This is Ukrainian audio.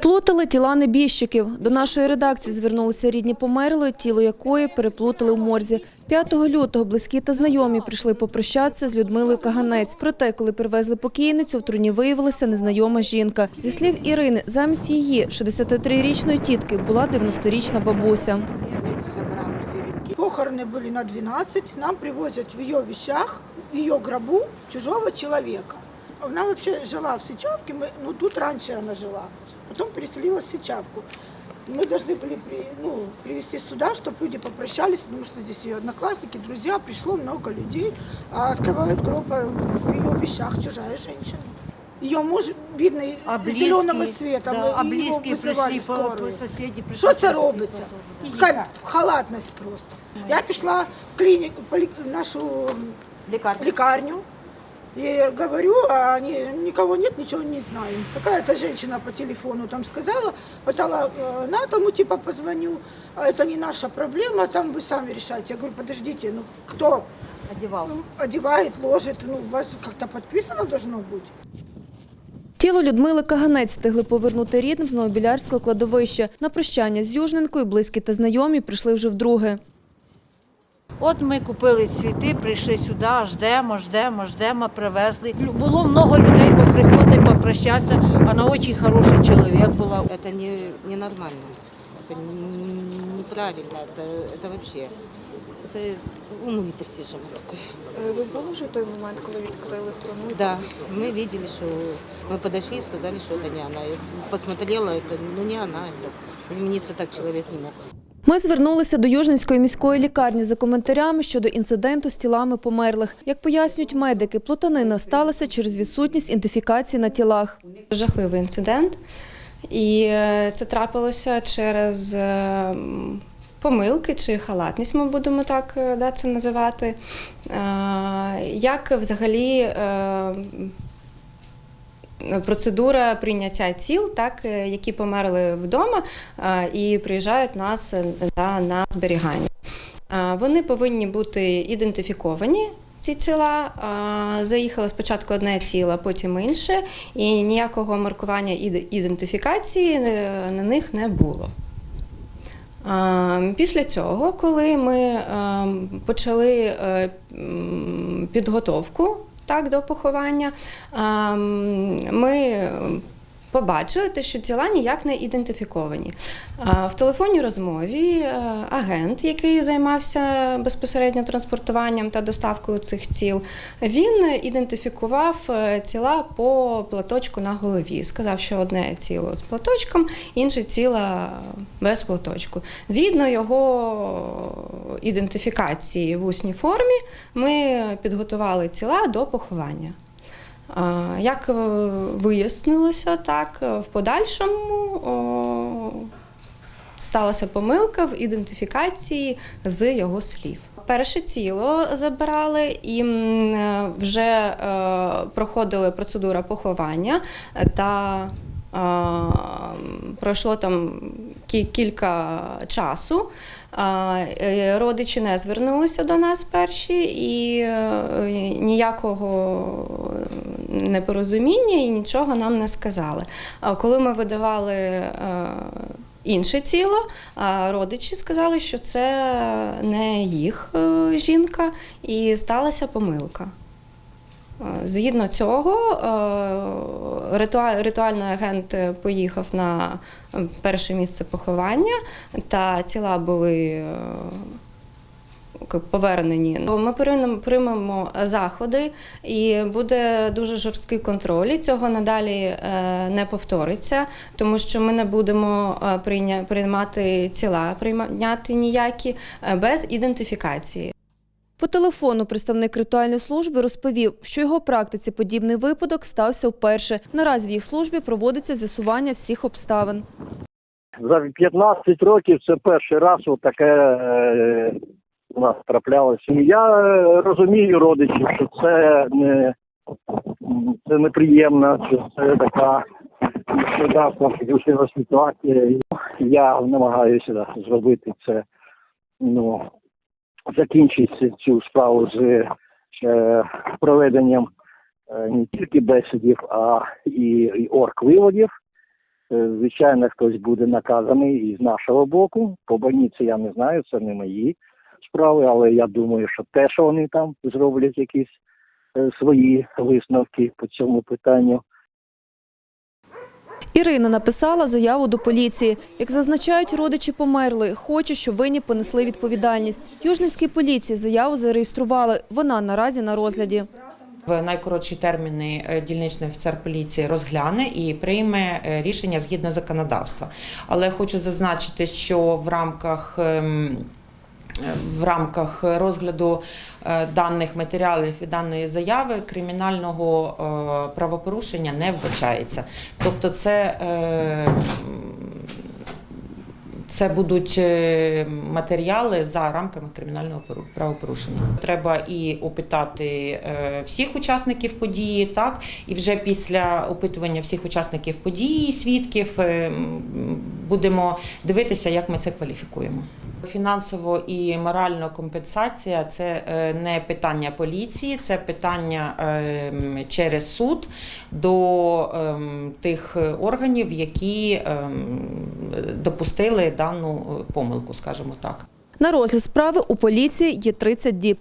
Переплутали тіла небіжчиків. До нашої редакції звернулися рідні померлої, тіло якої переплутали у морзі. 5 лютого близькі та знайомі прийшли попрощатися з Людмилою Каганець. Проте, коли привезли покійницю, в труні виявилася незнайома жінка. Зі слів Ірини, замість її 63-річної тітки була 90-річна бабуся. Похороны были на 12. Нам привозят в ее вещах, в ее гробу чужого человека. Она вообще жила в Сычавке, мы, ну тут раньше она жила, потом переселилась в Сычавку. Мы должны были при- ну, привезти сюда, чтобы люди попрощались, потому что здесь ее одноклассники, друзья, пришло много людей, а открывают гроб а в ее вещах чужая женщина. Ее муж бедный, А зеленого близькі, цвета, да, мы а его близькі вызывали прийшли по, по скорую. сусіді. прийшли Що це по робиться? сусіді. Така халатність просто. Я пішла в клініку, полі- в нашу Лікарня. лікарню и говорю, а они, никого нет, ничего не знаем. Какая-то женщина по телефону там сказала, на тому типа позвоню, а это не наша проблема, там вы сами решайте. Я говорю, подождите, ну кто Одівав. одевает, ложит, ну у вас как-то подписано должно быть. Тіло Людмили Каганець встигли повернути рідним з Новобілярського кладовища. На прощання з Южненкою близькі та знайомі прийшли вже вдруге. От ми купили цвіти, прийшли сюди, ждемо, ждемо, ждемо, привезли. Було много людей, бо приходили попрощатися. Вона дуже хороший чоловік була. Это не, ненормально. Это не- неправильно. Это, это вообще це уму непостижимо таке. Е, Ви були вже в той момент, коли відкрили труну? Да, мы видели, что мы подошли и сказали, что это не она. Я посмотрела, это ну не она, это измениться так человек не мог. Ми звернулися до Южненської міської лікарні за коментарями щодо інциденту з тілами померлих. Як пояснюють медики, плутанина сталася через відсутність ідентифікації на тілах. Жахливий інцидент. І е, це трапилося через е, помилки чи халатність, ми будемо так е, да, це називати. Як взагалі процедура прийняття тіл, так, е, які померли вдома е, і приїжджають нас е, на зберігання. Вони повинні бути ідентифіковані. Ці тіла А, заїхало спочатку одне тіло, потім інше, і ніякого маркування ідентифікації на них не було. Після цього, коли ми почали підготовку так, до поховання, е, ми побачили, те, що тіла ніяк не ідентифіковані. В телефонній розмові е, агент, який займався безпосередньо транспортуванням та доставкою цих тіл, він ідентифікував е, тіла по платочку на голові. Сказав, що одне тіло з платочком, інше тіло без платочку. Згідно його ідентифікації в усній формі, ми підготували тіла до поховання. Як е, вияснилося, так е, в подальшому сталася помилка в ідентифікації з його слів. Перше тіло забирали і е, вже проходили процедура поховання та пройшло там кілька часу. Родичі не звернулися до нас перші, і ніякого непорозуміння і нічого нам не сказали. Коли ми видавали е, інше тіло, родичі сказали, що це не їх е, жінка, і сталася помилка. Е, Згідно цього, ритуальний агент поїхав на перше місце поховання, та тіла були повернені. Ми приймемо- приймемо заходи, і буде дуже жорсткий контроль. І цього надалі е, не повториться, тому що ми не будемо е, приймати тіла, прийняти ніякі е, без ідентифікації. По телефону представник ритуальної служби розповів, що його практиці подібний випадок стався вперше. Наразі в їх службі проводиться з'ясування всіх обставин. За 15 років це перший раз таке е, у нас траплялося. Я е, розумію родичів, що це не це неприємно, що це така нещодавна ситуація. Я намагаюся зробити це, ну, закінчити цю справу з е, проведенням е, не тільки бесідів, а і, і орг-виводів. Е, Звичайно, хтось буде наказаний і з нашого боку. По больниці я не знаю, це не мої справи, але я думаю, що те, що вони там зроблять якісь е, свої висновки по цьому питанню. Ірина написала заяву до поліції. Як зазначають родичі померлої, хоче, щоб винні понесли відповідальність. Южницькій поліції заяву зареєстрували. Вона наразі на розгляді. В найкоротші терміни е, дільничний офіцер поліції розгляне і прийме е, рішення згідно законодавства. Але хочу зазначити, що в рамках ем, в рамках розгляду е, даних матеріалів і даної заяви кримінального е, правопорушення не вбачається. Тобто, це е, це будуть е, матеріали за рамками кримінального пору- правопорушення. Треба і опитати е, всіх учасників події, так і вже після опитування всіх учасників події, свідків е, будемо дивитися, як ми це кваліфікуємо. Фінансово і морально компенсація це не питання поліції, це питання через суд до ем, тих органів, які ем, допустили дану е, помилку, скажімо так. На розгляд справи у поліції є 30 діб.